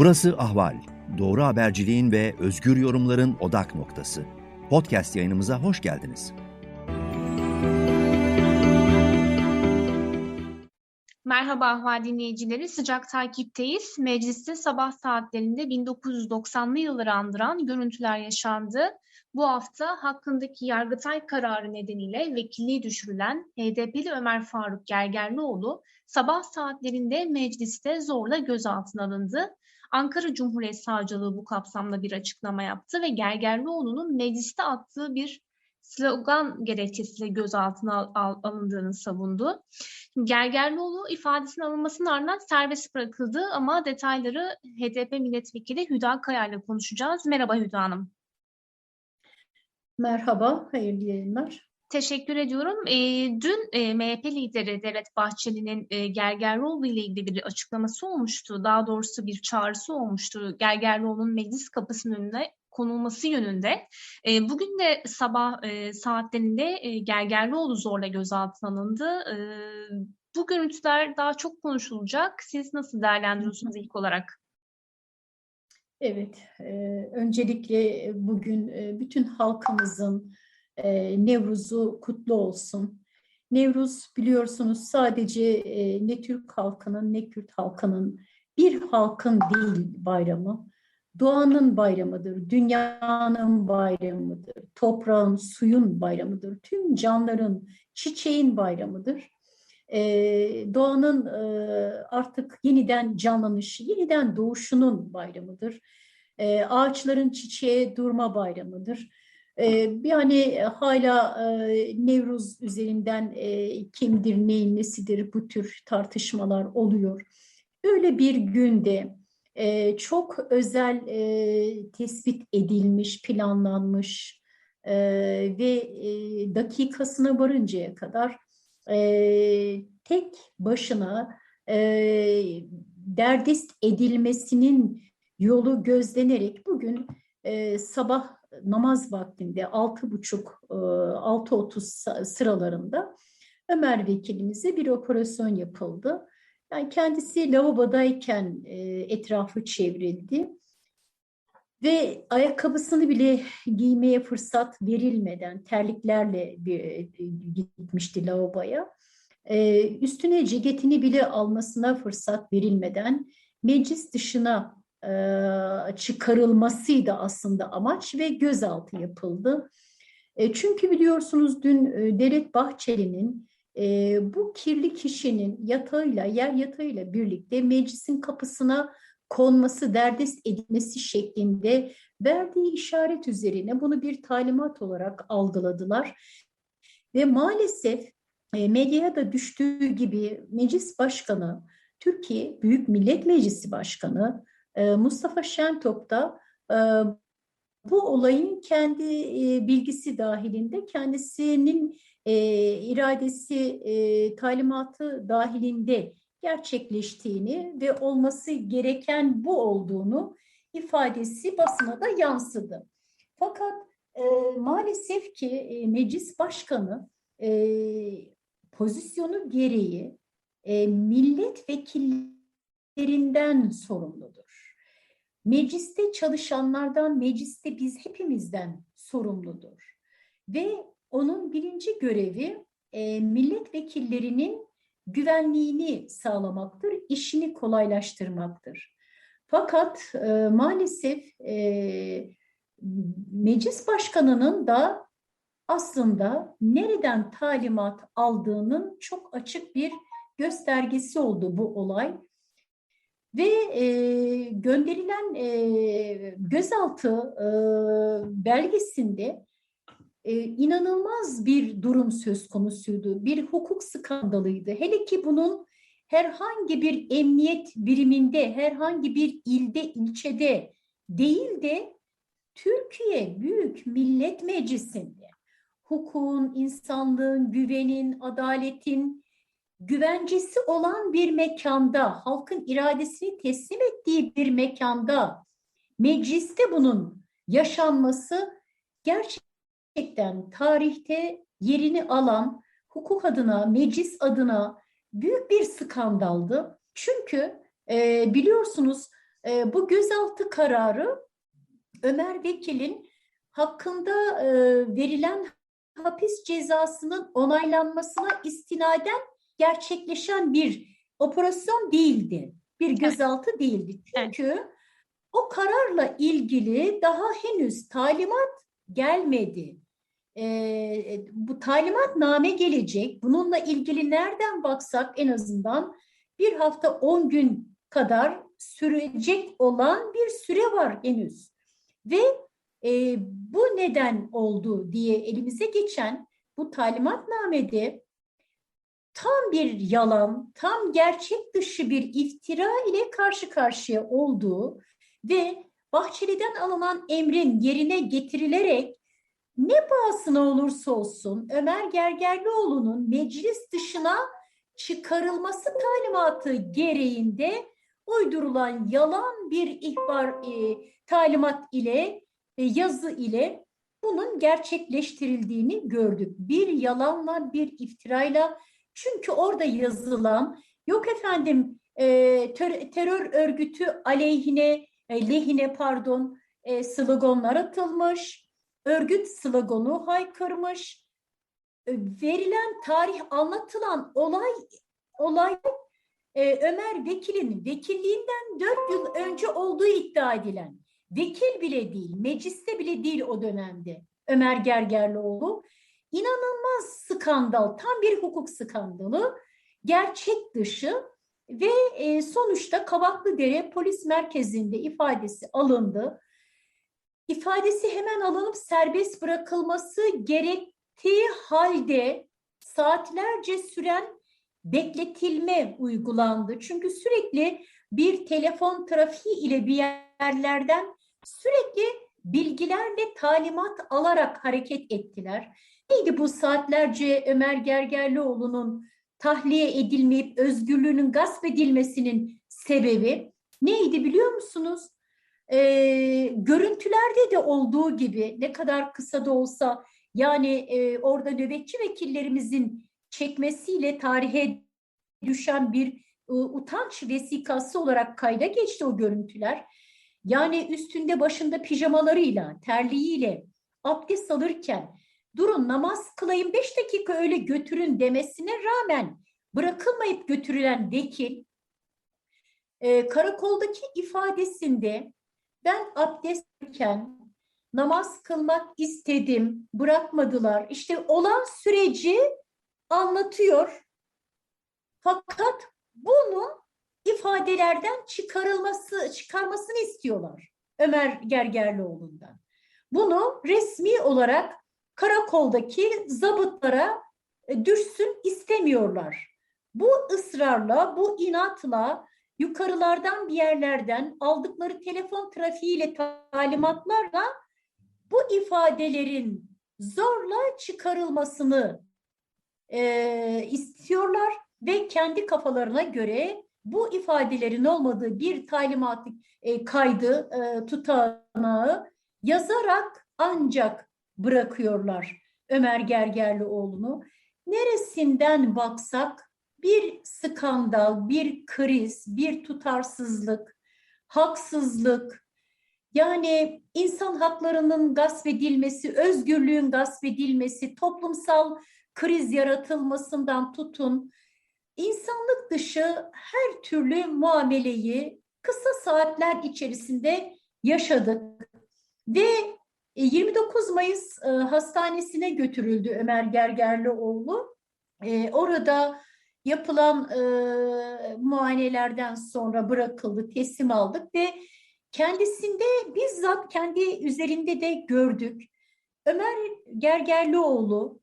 Burası Ahval. Doğru haberciliğin ve özgür yorumların odak noktası. Podcast yayınımıza hoş geldiniz. Merhaba Ahval dinleyicileri, sıcak takipteyiz. Mecliste sabah saatlerinde 1990'lı yılları andıran görüntüler yaşandı. Bu hafta hakkındaki Yargıtay kararı nedeniyle vekilliği düşürülen HDP'li Ömer Faruk Gergerlioğlu sabah saatlerinde mecliste zorla gözaltına alındı. Ankara Cumhuriyet Savcılığı bu kapsamda bir açıklama yaptı ve Gergerlioğlu'nun mecliste attığı bir slogan gerekçesiyle gözaltına al, al, alındığını savundu. Gergerlioğlu ifadesinin alınmasının ardından serbest bırakıldı ama detayları HDP milletvekili Hüda Kaya ile konuşacağız. Merhaba Hüda Hanım. Merhaba, hayırlı yayınlar. Teşekkür ediyorum. E, dün e, MHP lideri Devlet Bahçeli'nin e, Gergerlioğlu ile ilgili bir açıklaması olmuştu. Daha doğrusu bir çağrısı olmuştu. Gergerlioğlu'nun meclis kapısının önüne konulması yönünde. E, bugün de sabah e, saatlerinde e, Gergerlioğlu zorla gözaltına alındı. E, bu görüntüler daha çok konuşulacak. Siz nasıl değerlendiriyorsunuz ilk olarak? Evet, e, öncelikle bugün e, bütün halkımızın e, Nevruz'u kutlu olsun. Nevruz biliyorsunuz sadece e, ne Türk halkının ne Kürt halkının bir halkın değil bayramı. Doğanın bayramıdır, dünyanın bayramıdır, toprağın, suyun bayramıdır, tüm canların, çiçeğin bayramıdır. Ee, doğanın e, artık yeniden canlanışı, yeniden doğuşunun bayramıdır. Ee, ağaçların çiçeğe durma bayramıdır. Ee, yani hala e, Nevruz üzerinden e, kimdir, neyin nesidir bu tür tartışmalar oluyor. Öyle bir günde e, çok özel e, tespit edilmiş, planlanmış e, ve e, dakikasına varıncaya kadar e, tek başına e, derdest edilmesinin yolu gözlenerek bugün e, sabah namaz vaktinde 6.30-6.30 sıralarında Ömer vekilimize bir operasyon yapıldı. Yani kendisi lavabodayken e, etrafı çevrildi ve ayakkabısını bile giymeye fırsat verilmeden terliklerle bir, e, gitmişti lavaboya. E, üstüne ceketini bile almasına fırsat verilmeden meclis dışına e, çıkarılmasıydı aslında amaç ve gözaltı yapıldı. E, çünkü biliyorsunuz dün e, Devlet Bahçeli'nin e, bu kirli kişinin yatağıyla, yer yatağıyla birlikte meclisin kapısına konması, derdest edilmesi şeklinde verdiği işaret üzerine bunu bir talimat olarak algıladılar. Ve maalesef medyaya da düştüğü gibi meclis başkanı, Türkiye Büyük Millet Meclisi Başkanı e, Mustafa Şentop da e, bu olayın kendi e, bilgisi dahilinde kendisinin e, iradesi, talimatı dahilinde gerçekleştiğini ve olması gereken bu olduğunu ifadesi basına da yansıdı. Fakat e, maalesef ki e, meclis başkanı e, pozisyonu gereği e, milletvekillerinden sorumludur. Mecliste çalışanlardan, mecliste biz hepimizden sorumludur. Ve onun birinci görevi e, milletvekillerinin güvenliğini sağlamaktır, işini kolaylaştırmaktır. Fakat e, maalesef e, meclis başkanının da aslında nereden talimat aldığının çok açık bir göstergesi oldu bu olay. Ve e, gönderilen e, gözaltı e, belgesinde e, inanılmaz bir durum söz konusuydu. Bir hukuk skandalıydı. Hele ki bunun herhangi bir emniyet biriminde, herhangi bir ilde, ilçede değil de Türkiye Büyük Millet Meclisi'nde hukukun, insanlığın, güvenin, adaletin güvencesi olan bir mekanda, halkın iradesini teslim ettiği bir mekanda mecliste bunun yaşanması gerçekten tarihte yerini alan hukuk adına, meclis adına büyük bir skandaldı. Çünkü e, biliyorsunuz E, bu gözaltı kararı Ömer Vekil'in hakkında e, verilen hapis cezasının onaylanmasına istinaden gerçekleşen bir operasyon değildi. Bir gözaltı değildi. Çünkü o kararla ilgili daha henüz talimat gelmedi. Ee, bu talimat name gelecek. Bununla ilgili nereden baksak en azından bir hafta on gün kadar sürecek olan bir süre var henüz. Ve e, bu neden oldu diye elimize geçen bu talimatnamede tam bir yalan, tam gerçek dışı bir iftira ile karşı karşıya olduğu ve Bahçeli'den alınan emrin yerine getirilerek ne pahasına olursa olsun Ömer Gergerlioğlu'nun meclis dışına çıkarılması talimatı gereğinde uydurulan yalan bir ihbar e, talimat ile e, yazı ile bunun gerçekleştirildiğini gördük. Bir yalanla bir iftirayla çünkü orada yazılan yok efendim e, ter, terör örgütü aleyhine e, lehine pardon e, sloganlar atılmış. Örgüt sloganu haykırmış. E, verilen tarih anlatılan olay olay e, Ömer Vekil'in vekilliğinden dört yıl önce olduğu iddia edilen vekil bile değil, mecliste bile değil o dönemde Ömer Gergerlioğlu. İnanılmaz skandal, tam bir hukuk skandalı, gerçek dışı ve e, sonuçta Kavaklıdere Polis Merkezi'nde ifadesi alındı. İfadesi hemen alınıp serbest bırakılması gerektiği halde saatlerce süren bekletilme uygulandı. Çünkü sürekli bir telefon trafiği ile bir yerlerden sürekli bilgiler ve talimat alarak hareket ettiler. Neydi bu saatlerce Ömer Gergerlioğlu'nun tahliye edilmeyip özgürlüğünün gasp edilmesinin sebebi neydi biliyor musunuz? Ee, görüntülerde de olduğu gibi ne kadar kısa da olsa yani e, orada nöbetçi vekillerimizin çekmesiyle tarihe düşen bir e, utanç vesikası olarak kayda geçti o görüntüler. Yani üstünde başında pijamalarıyla, terliğiyle abdest alırken durun namaz kılayım beş dakika öyle götürün demesine rağmen bırakılmayıp götürülen vekil e, karakoldaki ifadesinde ben abdestliyken namaz kılmak istedim, bırakmadılar. İşte olan süreci anlatıyor. Fakat bunun ifadelerden çıkarılması, çıkarmasını istiyorlar Ömer Gergerlioğlu'ndan. Bunu resmi olarak karakoldaki zabıtlara e, düşsün istemiyorlar. Bu ısrarla, bu inatla yukarılardan bir yerlerden aldıkları telefon trafiğiyle talimatlarla bu ifadelerin zorla çıkarılmasını e, istiyorlar ve kendi kafalarına göre bu ifadelerin olmadığı bir talimat e, kaydı e, tutanağı yazarak ancak bırakıyorlar Ömer Gergerlioğlu'nu. Neresinden baksak bir skandal, bir kriz, bir tutarsızlık, haksızlık, yani insan haklarının gasp edilmesi, özgürlüğün gasp edilmesi, toplumsal kriz yaratılmasından tutun, insanlık dışı her türlü muameleyi kısa saatler içerisinde yaşadık. Ve 29 e, Mayıs e, hastanesine götürüldü Ömer Gergerlioğlu. E, orada yapılan muayenelerden sonra bırakıldı, teslim aldık ve kendisinde bizzat kendi üzerinde de gördük. Ömer Gergerlioğlu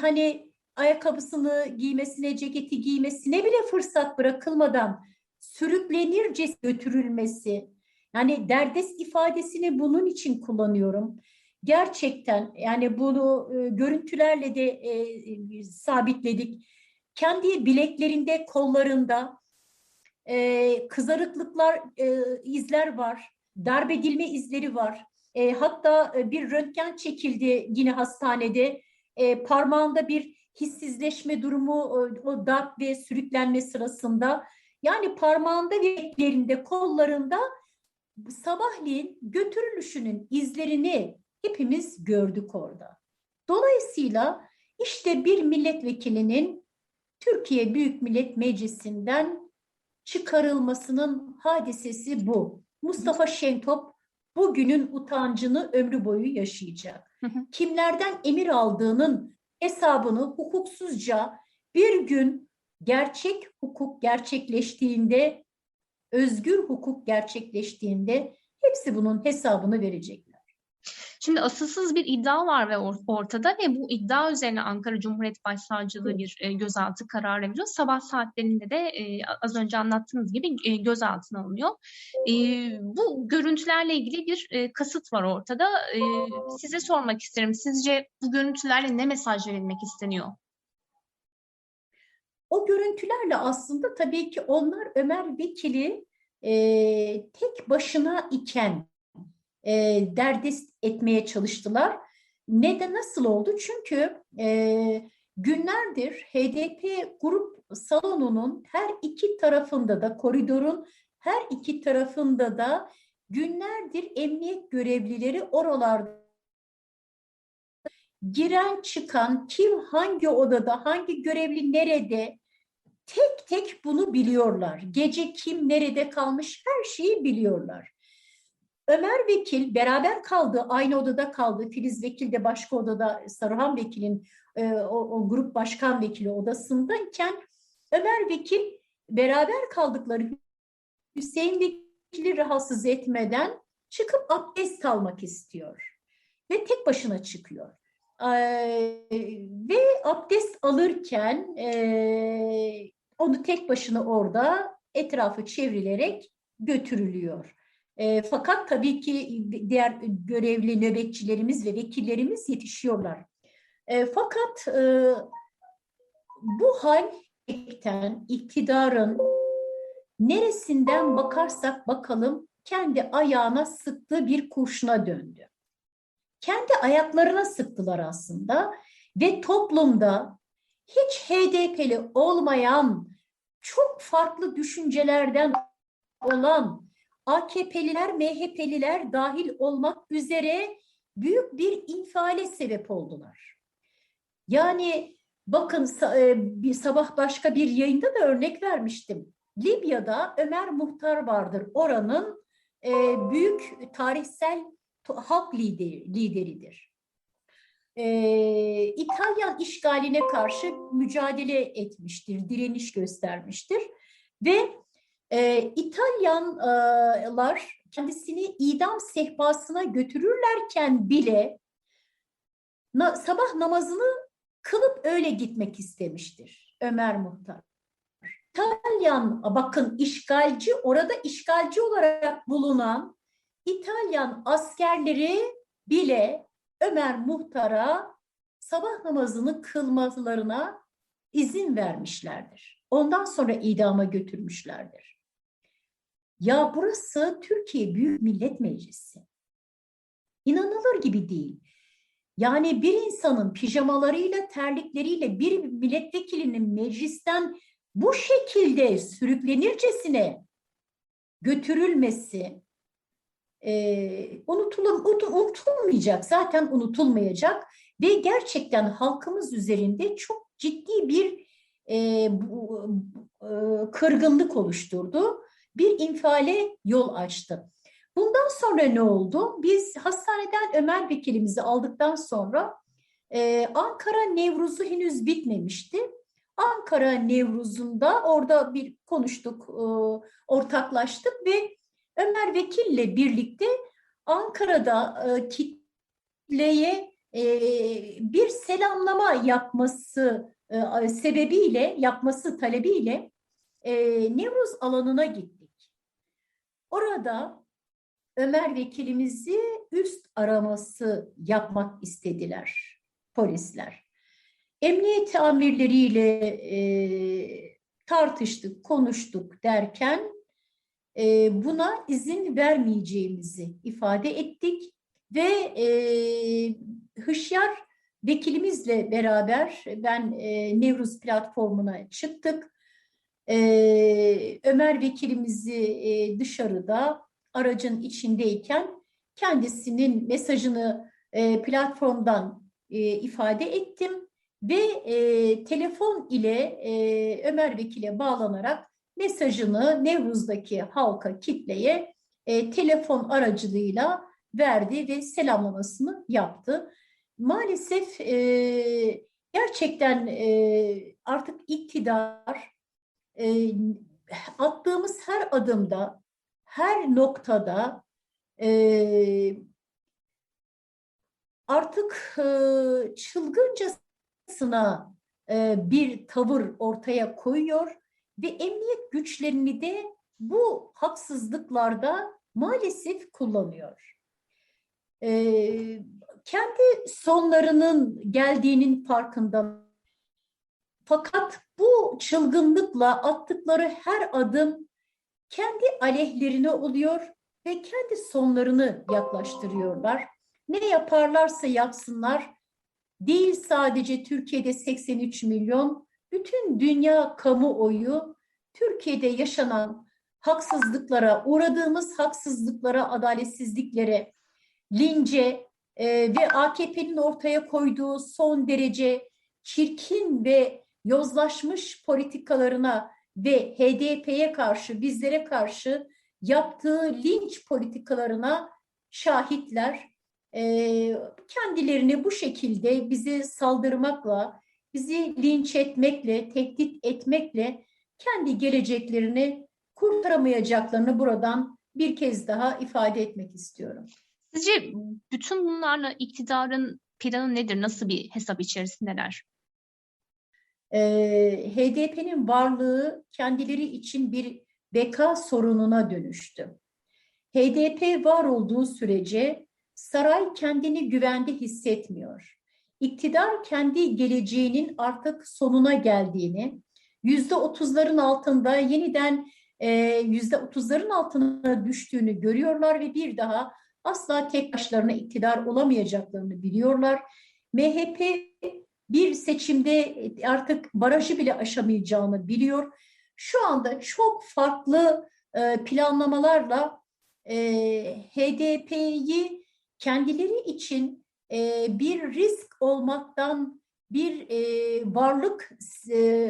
hani ayakkabısını giymesine, ceketi giymesine bile fırsat bırakılmadan sürüklenirce götürülmesi, yani derdest ifadesini bunun için kullanıyorum. Gerçekten yani bunu e, görüntülerle de e, sabitledik. Kendi bileklerinde, kollarında e, kızarıklıklar, e, izler var. Darbe edilme izleri var. E, hatta e, bir röntgen çekildi yine hastanede. E, parmağında bir hissizleşme durumu o, darp ve sürüklenme sırasında. Yani parmağında ve kollarında sabahleyin götürülüşünün izlerini hepimiz gördük orada. Dolayısıyla işte bir milletvekilinin Türkiye Büyük Millet Meclisi'nden çıkarılmasının hadisesi bu. Mustafa Şentop bugünün utancını ömrü boyu yaşayacak. Hı hı. Kimlerden emir aldığının hesabını hukuksuzca bir gün gerçek hukuk gerçekleştiğinde, özgür hukuk gerçekleştiğinde hepsi bunun hesabını verecekler. Şimdi asılsız bir iddia var ve or- ortada ve bu iddia üzerine Ankara Cumhuriyet Başsavcılığı bir e, gözaltı kararı veriyor. Sabah saatlerinde de e, az önce anlattığınız gibi e, gözaltına alınıyor. Bu görüntülerle ilgili bir kasıt var ortada. Size sormak isterim. Sizce bu görüntülerle ne mesaj verilmek isteniyor? O görüntülerle aslında tabii ki onlar Ömer Vekil'i e, tek başına iken e, derdest etmeye çalıştılar. Ne de nasıl oldu? Çünkü e, günlerdir HDP grup salonunun her iki tarafında da koridorun her iki tarafında da günlerdir emniyet görevlileri oralarda giren çıkan kim hangi odada hangi görevli nerede tek tek bunu biliyorlar. Gece kim nerede kalmış her şeyi biliyorlar. Ömer Vekil beraber kaldı, aynı odada kaldı. Filiz Vekil de başka odada, Saruhan Vekil'in e, o, o grup başkan vekili odasındayken Ömer Vekil beraber kaldıkları Hüseyin Vekil'i rahatsız etmeden çıkıp abdest almak istiyor. Ve tek başına çıkıyor. Ee, ve abdest alırken e, onu tek başına orada etrafı çevrilerek götürülüyor. E, fakat tabii ki diğer görevli nöbetçilerimiz ve vekillerimiz yetişiyorlar. E, fakat e, bu hal iktidarın neresinden bakarsak bakalım kendi ayağına sıktığı bir kurşuna döndü. Kendi ayaklarına sıktılar aslında ve toplumda hiç HDP'li olmayan, çok farklı düşüncelerden olan AKP'liler, MHP'liler dahil olmak üzere büyük bir infiale sebep oldular. Yani bakın bir sabah başka bir yayında da örnek vermiştim. Libya'da Ömer Muhtar vardır. Oranın büyük tarihsel halk lideridir. İtalyan işgaline karşı mücadele etmiştir, direniş göstermiştir ve e, İtalyanlar kendisini idam sehpasına götürürlerken bile na, sabah namazını kılıp öyle gitmek istemiştir Ömer Muhtar. İtalyan bakın işgalci orada işgalci olarak bulunan İtalyan askerleri bile Ömer Muhtar'a sabah namazını kılmalarına izin vermişlerdir. Ondan sonra idama götürmüşlerdir. Ya burası Türkiye Büyük Millet Meclisi. İnanılır gibi değil. Yani bir insanın pijamalarıyla, terlikleriyle bir milletvekilinin meclisten bu şekilde sürüklenircesine götürülmesi e, unutulum, unutulmayacak, zaten unutulmayacak ve gerçekten halkımız üzerinde çok ciddi bir e, bu, e, kırgınlık oluşturdu bir infiale yol açtı. Bundan sonra ne oldu? Biz hastaneden Ömer Vekilimizi aldıktan sonra e, Ankara Nevruz'u henüz bitmemişti. Ankara Nevruz'unda orada bir konuştuk, e, ortaklaştık ve Ömer Vekil'le birlikte Ankara'da e, kitleye e, bir selamlama yapması e, sebebiyle, yapması talebiyle e, Nevruz alanına gittik. Orada Ömer vekilimizi üst araması yapmak istediler polisler. Emniyet amirleriyle e, tartıştık, konuştuk derken e, buna izin vermeyeceğimizi ifade ettik ve e, Hışyar vekilimizle beraber ben e, Nevruz platformuna çıktık. Ee, Ömer vekilimizi e, dışarıda aracın içindeyken kendisinin mesajını e, platformdan e, ifade ettim ve e, telefon ile e, Ömer Vekil'e bağlanarak mesajını Nevruz'daki halka, kitleye e, telefon aracılığıyla verdi ve selamlamasını yaptı. Maalesef e, gerçekten e, artık iktidar e, attığımız her adımda, her noktada e, artık e, çılgıncasına e, bir tavır ortaya koyuyor ve emniyet güçlerini de bu haksızlıklarda maalesef kullanıyor. E, kendi sonlarının geldiğinin farkında. Fakat bu çılgınlıkla attıkları her adım kendi aleyhlerine oluyor ve kendi sonlarını yaklaştırıyorlar. Ne yaparlarsa yapsınlar, değil sadece Türkiye'de 83 milyon, bütün dünya kamuoyu Türkiye'de yaşanan haksızlıklara, uğradığımız haksızlıklara, adaletsizliklere, lince e, ve AKP'nin ortaya koyduğu son derece çirkin ve yozlaşmış politikalarına ve HDP'ye karşı, bizlere karşı yaptığı linç politikalarına şahitler. E, kendilerini bu şekilde bizi saldırmakla, bizi linç etmekle, tehdit etmekle kendi geleceklerini kurtaramayacaklarını buradan bir kez daha ifade etmek istiyorum. Sizce bütün bunlarla iktidarın planı nedir? Nasıl bir hesap içerisindeler? Ee, HDP'nin varlığı kendileri için bir beka sorununa dönüştü. HDP var olduğu sürece saray kendini güvende hissetmiyor. İktidar kendi geleceğinin artık sonuna geldiğini, yüzde otuzların altında yeniden e, yüzde otuzların altına düştüğünü görüyorlar ve bir daha asla tek başlarına iktidar olamayacaklarını biliyorlar. MHP bir seçimde artık barajı bile aşamayacağını biliyor. Şu anda çok farklı e, planlamalarla e, HDP'yi kendileri için bir risk olmaktan, bir varlık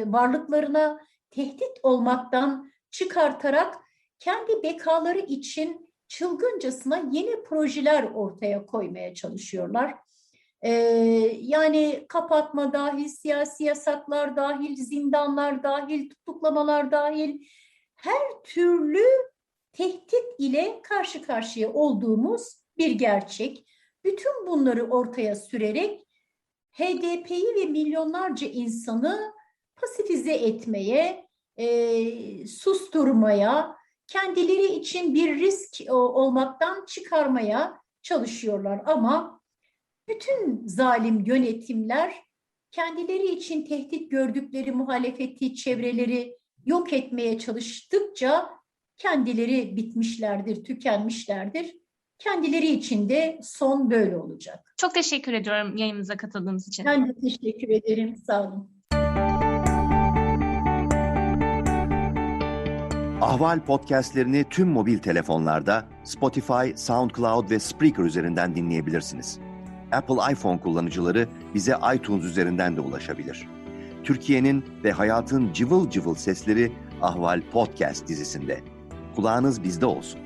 varlıklarına tehdit olmaktan çıkartarak kendi bekaları için çılgıncasına yeni projeler ortaya koymaya çalışıyorlar. Yani kapatma dahil, siyasi yasaklar dahil, zindanlar dahil, tutuklamalar dahil her türlü tehdit ile karşı karşıya olduğumuz bir gerçek. Bütün bunları ortaya sürerek HDP'yi ve milyonlarca insanı pasifize etmeye, e, susturmaya, kendileri için bir risk e, olmaktan çıkarmaya çalışıyorlar. Ama bütün zalim yönetimler kendileri için tehdit gördükleri muhalefeti, çevreleri yok etmeye çalıştıkça kendileri bitmişlerdir, tükenmişlerdir. Kendileri için de son böyle olacak. Çok teşekkür ediyorum yayınımıza katıldığınız için. Ben de teşekkür ederim. Sağ olun. Ahval podcastlerini tüm mobil telefonlarda Spotify, SoundCloud ve Spreaker üzerinden dinleyebilirsiniz. Apple iPhone kullanıcıları bize iTunes üzerinden de ulaşabilir. Türkiye'nin ve hayatın cıvıl cıvıl sesleri Ahval Podcast dizisinde. Kulağınız bizde olsun.